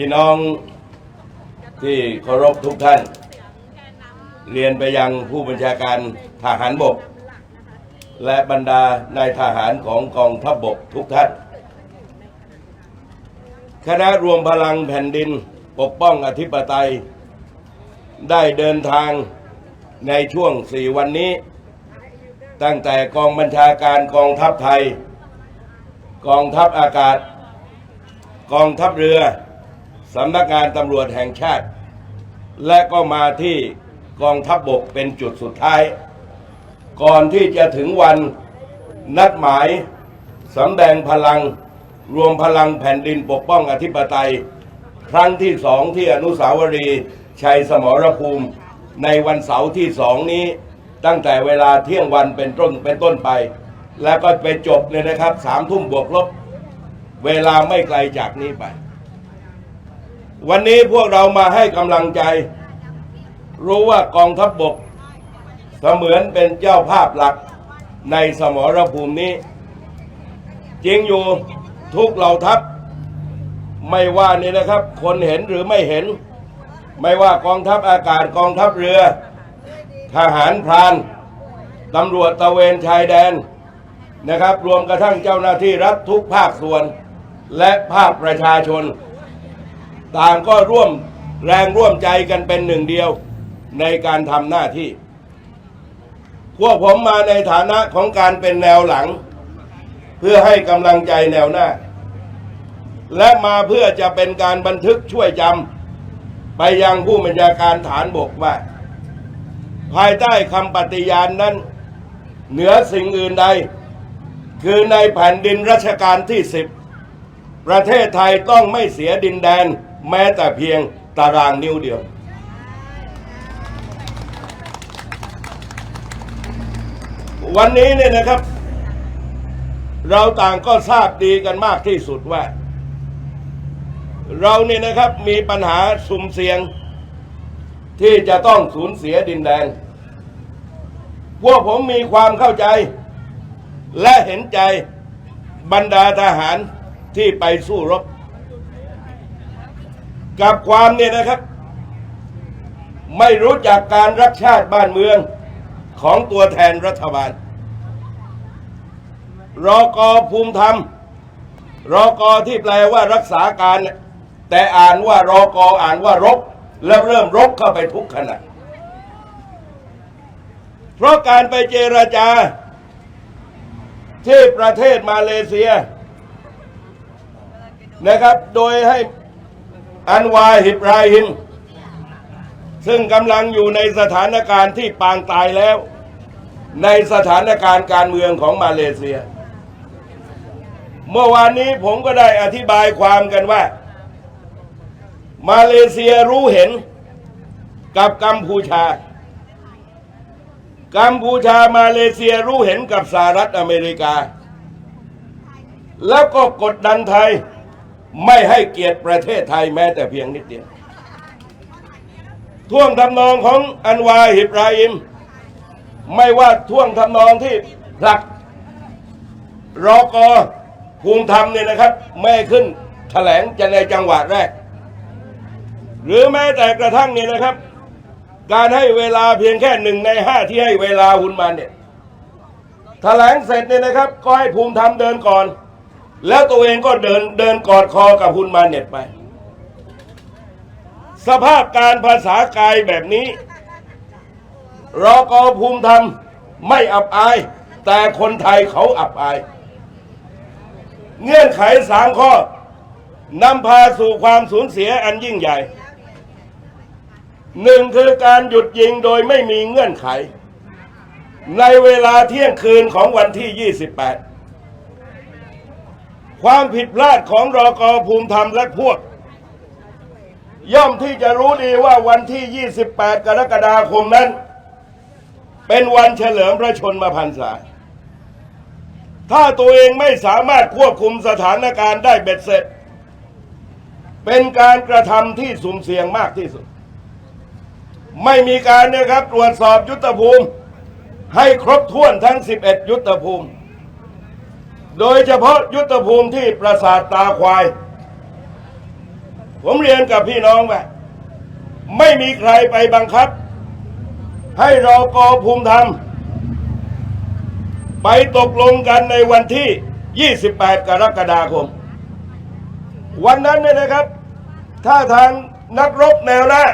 พี่น้องที่เคารพทุกท่าน เรียนไปยังผู้บัญชาการทหารบก และบรรดานายทหารของกองทัพบกทุกท่าน คณะรวมพลังแผ่นดินปกป้องอธิปไตย ได้เดินทางในช่วงสี่วันนี้ ตั้งแต่กองบัญชาการกองทัพไทย กองทัพอากาศ กองทัพเรือ สำนักงานตำรวจแห่งชาติ และก็มาที่กองทัพบบกเป็นจุดสุดท้าย ก่อนที่จะถึงวันนัดหมายสำแดงพลังรวมพลังแผ่นดินปกป้องอธิปไตย ครั้งที่สองที่อนุสาวรีย์ชัยสมรภูมิ ในวันเสาร์ที่สองนี้ ตั้งแต่เวลาเที่ยงวันเป็นต้นเป็นต้นไป แล้วก็ไปจบเลยนะครับสามทุ่มบวกลบ เวลาไม่ไกลจากนี้ไป วันนี้พวกเรามาให้กำลังใจ รู้ว่ากองทัพบบก เสมือนเป็นเจ้าภาพหลักในสมรภูมินี้ จริงอยู่ทุกเหล่าทัพ ไม่ว่านี่นะครับ คนเห็นหรือไม่เห็น ไม่ว่ากองทัพอากาศกองทัพเรือ ทหารพรานตำรวจตระเวนชายแดนนะครับ รวมกระทั่งเจ้าหน้าที่รัฐทุกภาคส่วน และภาคประชาชน ต่างก็ร่วมแรงร่วมใจกันเป็นหนึ่งเดียวในการทำหน้าที่ พวกผมมาในฐานะของการเป็นแนวหลัง เพื่อให้กำลังใจแนวหน้า และมาเพื่อจะเป็นการบันทึกช่วยจำไปยังผู้บัญชาการฐานบกว่า ภายใต้คำปฏิญาณนนั้น เหนือสิ่งอื่นใด คือในแผ่นดินรัชกาลที่สิบประเทศไทยต้องไม่เสียดินแดน แม้แต่เพียงตารางนิ้วเดียว วันนี้เนี่ยนะครับ เราต่างก็ทราบดีกันมากที่สุดว่า เราเนี่ยนะครับมีปัญหาสุ่มเสี่ยง ที่จะต้องสูญเสียดินแดนพวกผมมีความเข้าใจ และเห็นใจบรรดาทหารที่ไปสู้รบ กับความเนี่ยนะครับ ไม่รู้จักการรักชาติบ้านเมืองของตัวแทนรัฐบาล รอกอภูมิธรรม รอกอที่แปลว่ารักษาการ แต่อ่านว่ารอกออ่านว่ารบ แล้วเริ่มรบเข้าไปทุกขณะเพราะการไปเจรจา ที่ประเทศมาเลเซียนะครับ โดยให้ อันวาฮิบราฮิม ซึ่งกำลังอยู่ในสถานการณ์ที่ปางตายแล้ว ในสถานการณ์การเมืองของมาเลเซีย เมื่อวานนี้ผมก็ได้อธิบายความกันว่า มาเลเซียรู้เห็นกับกัมพูชา กัมพูชามาเลเซียรู้เห็นกับสหรัฐอเมริกา แล้วก็กดดันไทย ไม่ให้เกียรติประเทศไทยแม้แต่เพียงนิดเดียว ท่วงทำนองของอันวาฮิบราฮิม ไม่ว่าท่วงทำนองที่ผลักรอกอภูมิธรรมเนี่ยนะครับ ไม่ขึ้นแถลงจะในจังหวะแรก หรือแม้แต่กระทั่งเนี่ยนะครับ การให้เวลาเพียงแค่หนึ่งในห้าที่ให้เวลาหุนมันเนี่ยแถลงเสร็จเนี่ยนะครับ ก็ให้ภูมิธรรมเดินก่อน แล้วตัวเองก็เดินเดินกอดคอกับหุนมันเน็ตไป สภาพการภาษากายแบบนี้รอกอภูมิธรรมไม่อับอาย แต่คนไทยเขาอับอาย เงื่อนไขสามข้อนำพาสู่ความสูญเสียอันยิ่งใหญ่หนึ่งคือการหยุดยิงโดยไม่มีเงื่อนไข ในเวลาเที่ยงคืนของวันที่ 28 ความผิดพลาดของรอกอภูมิธรรมและพวก ย่อมที่จะรู้ดีว่าวันที่ 28 กรกฎาคมนั้น เป็นวันเฉลิมพระชนมพรรษา ถ้าตัวเองไม่สามารถควบคุมสถานการณ์ได้เบ็ดเสร็จ เป็นการกระทำที่สุ่มเสี่ยงมากที่สุด ไม่มีการนะครับตรวจสอบยุทธภูมิ ให้ครบถ้วนทั้ง 11 ยุทธภูมิ โดยเฉพาะยุทธภูมิที่ปราสาทตาควาย ผมเรียนกับพี่น้องว่าไม่มีใครไปบังคับ ให้รอกอภูมิธรรม ไปตกลงกันในวันที่ 28 กรกฎาคม วันนั้นเนี่ยนะครับ ถ้าทางนักรบแนวหน้า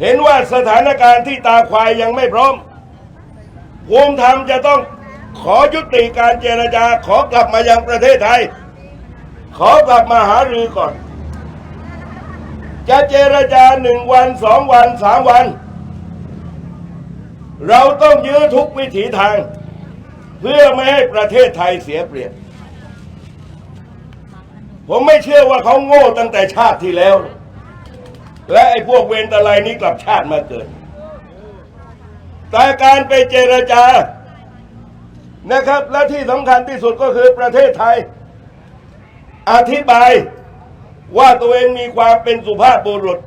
เห็นว่าสถานการณ์ที่ตาควายยังไม่พร้อมภูมิธรรมจะต้อง ขอยุติการเจรจา ขอกลับมายังประเทศไทย ขอกลับมาหารือก่อน จะเจรจาหนึ่งวันสองวันสามวัน เราต้องยื้อทุกวิถีทาง เพื่อไม่ให้ประเทศไทยเสียเปรียบผมไม่เชื่อว่าเขาโง่ตั้งแต่ชาติที่แล้ว และไอ้พวกเวรตะไลนี้กลับชาติมาเกิด แต่การไปเจรจา นะครับ และที่สำคัญที่สุดก็คือประเทศไทย อธิบายว่าตัวเองมีความเป็นสุภาพบุรุษ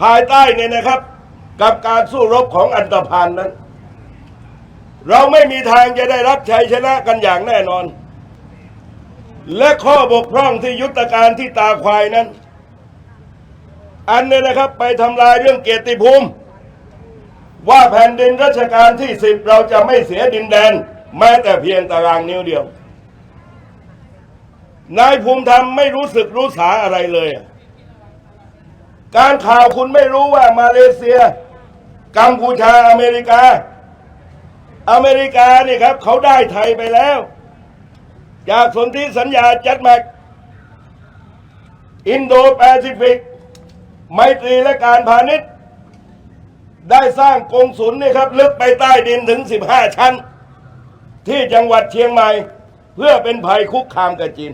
ภายใต้เนี่ยนะครับ กับการสู้รบของอันตพานนั้น เราไม่มีทางจะได้รับชัยชนะกันอย่างแน่นอน และข้อบกพร่องที่ยุทธการที่ตาควายนั้น อันเนี่ยนะครับไปทำลายเรื่องเกียรติภูมิว่าแผ่นดินรัชกาลที่สิบเราจะไม่เสียดินแดน แม้แต่เพียงตารางนิ้วเดียว นายภูมิธรรมไม่รู้สึกรู้สาอะไรเลย การข่าวคุณไม่รู้ว่ามาเลเซีย กัมพูชาอเมริกา อเมริกานี่ครับ เขาได้ไทยไปแล้ว จากสนธิสัญญาจัดแมกอินโดแปซิฟิก ไมตรีและการพาณิชย์ ได้สร้างกงสุลนี่ครับ ลึกไปใต้ดินถึง 15 ชั้น ที่จังหวัดเชียงใหม่ เพื่อเป็นภัยคุกคามกับจีน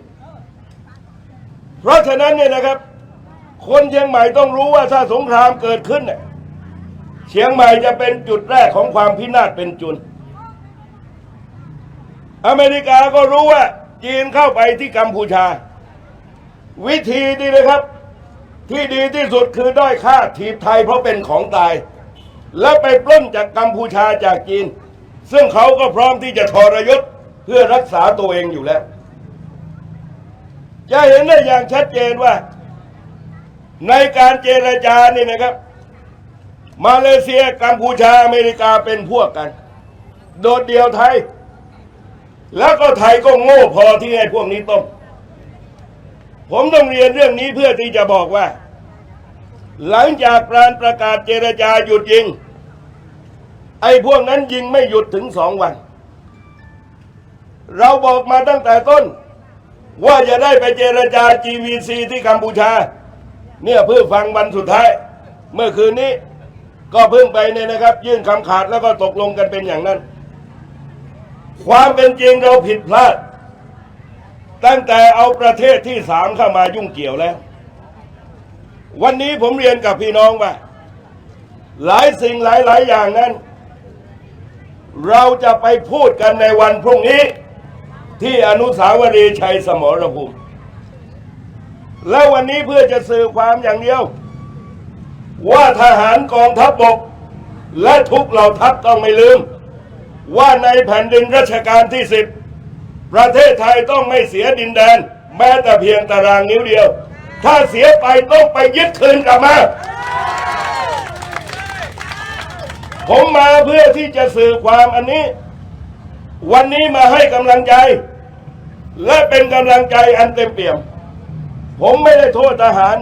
เพราะฉะนั้นเนี่ยนะครับ คนเชียงใหม่ต้องรู้ว่าถ้าสงครามเกิดขึ้นเนี่ยเชียงใหม่จะเป็นจุดแรกของความพินาศเป็นจุน อเมริกาก็รู้ว่าจีนเข้าไปที่กัมพูชา วิธีดีเลยครับ ที่ดีที่สุดคือด้อยค่าถีบไทยเพราะเป็นของตาย แล้วไปปล้นจากกัมพูชาจากจีน ซึ่งเขาก็พร้อมที่จะทรยศเพื่อรักษาตัวเองอยู่แล้ว จะเห็นได้อย่างชัดเจนว่า ในการเจรจานี่นะครับ มาเลเซียกัมพูชาอเมริกาเป็นพวกกัน โดดเดี่ยวไทย แล้วก็ไทยก็โง่พอที่ให้พวกนี้ต้มผมต้องเรียนเรื่องนี้เพื่อที่จะบอกว่า หลังจากการประกาศเจรจาหยุดยิง ไอ้พวกนั้นยิงไม่หยุดถึงสองวัน เราบอกมาตั้งแต่ต้น ว่าจะได้ไปเจรจา GVC ที่กัมพูชา เนี่ยเพื่อฟังวันสุดท้าย เมื่อคืนนี้ก็เพิ่งไปเนี่ยนะครับ ยื่นคำขาดแล้วก็ตกลงกันเป็นอย่างนั้น ความเป็นจริงเราผิดพลาด ตั้งแต่เอาประเทศที่สามเข้ามายุ่งเกี่ยวแล้ว วันนี้ผมเรียนกับพี่น้องว่าหลายสิ่งหลายหลายอย่างนั้น เราจะไปพูดกันในวันพรุ่งนี้ ที่อนุสาวรีย์ชัยสมรภูมิ แล้ววันนี้เพื่อจะสื่อความอย่างเดียว ว่าทหารกองทัพบบก และทุกเหล่าทัพต้องไม่ลืม ว่าในแผ่นดินรัชกาลที่สิบประเทศไทยต้องไม่เสียดินแดน แม้แต่เพียงตารางนิ้วเดียว ถ้าเสียไปต้องไปยึดคืนกลับมา ผมมาเพื่อที่จะสื่อความอันนี้ วันนี้มาให้กำลังใจ และเป็นกำลังใจอันเต็มเปี่ยม ผมไม่ได้โทษทหาร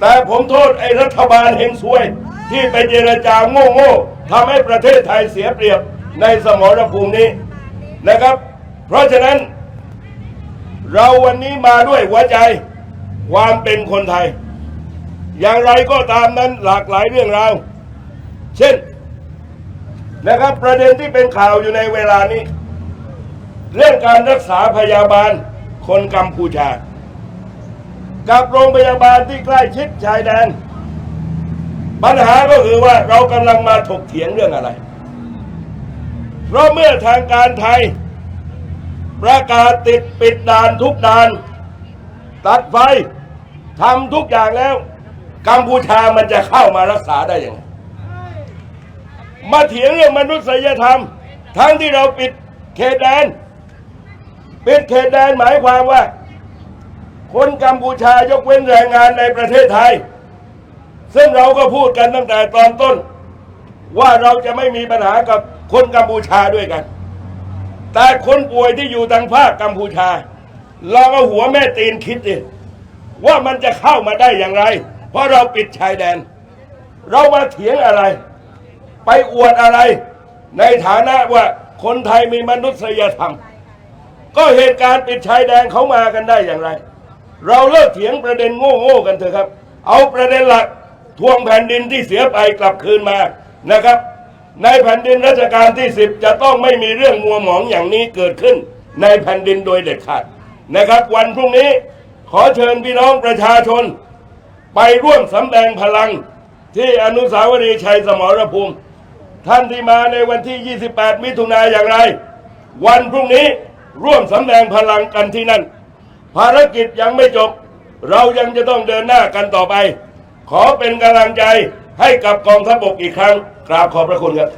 แต่ผมโทษไอ้รัฐบาลเฮงซวย ที่ไปเจรจาโง่ๆทำให้ประเทศไทยเสียเปรียบในสมรภูมินี้นะครับ เพราะฉะนั้น เราวันนี้มาด้วยหัวใจความเป็นคนไทย อย่างไรก็ตามนั้นหลากหลายเรื่องราว เช่น นะครับประเด็นที่เป็นข่าวอยู่ในเวลานี้ เรื่องการรักษาพยาบาลคนกัมพูชา กับโรงพยาบาลที่ใกล้ชิดชายแดน ปัญหาก็คือว่าเรากำลังมาถกเถียงเรื่องอะไร เพราะเมื่อทางการไทย ประกาศติดปิดด่านทุกด่าน ตัดไฟทำทุกอย่างแล้ว กัมพูชามันจะเข้ามารักษาได้ยังไง มาเถียงเรื่องมนุษยธรรม ทั้งที่เราปิดเขตแดน ปิดเขตแดนหมายความว่า คนกัมพูชายกเว้นแรงงานในประเทศไทย ซึ่งเราก็พูดกันตั้งแต่ตอนต้น ว่าเราจะไม่มีปัญหากับคนกัมพูชาด้วยกัน แต่คนป่วยที่อยู่ทางภาคกัมพูชาลองเอาหัวแม่ตีนคิดดิว่ามันจะเข้ามาได้อย่างไร เพราะเราปิดชายแดน เรามาเถียงอะไร ไปอวดอะไร ในฐานะว่าคนไทยมีมนุษยธรรม ก็เหตุการณ์ปิดชายแดนเขามากันได้อย่างไร เราเลิกเถียงประเด็นโง่ๆกันเถอะครับ เอาประเด็นหลักทวงแผ่นดินที่เสียไปกลับคืนมานะครับ ในแผ่นดินรัชกาลที่สิบจะต้องไม่มีเรื่องมัวหมองอย่างนี้เกิดขึ้น ในแผ่นดินโดยเด็ดขาดนะครับ วันพรุ่งนี้ขอเชิญพี่น้องประชาชน ไปร่วมสำแดงพลังที่อนุสาวรีย์ชัยสมรภูมิ ท่านที่มาในวันที่ 28 มิถุนายนอย่างไร วันพรุ่งนี้ร่วมสำแดงพลังกันที่นั่น ภารกิจยังไม่จบ เรายังจะต้องเดินหน้ากันต่อไป ขอเป็นกำลังใจให้กับกองทัพบกอีกครั้ง กราบขอบพระคุณครับ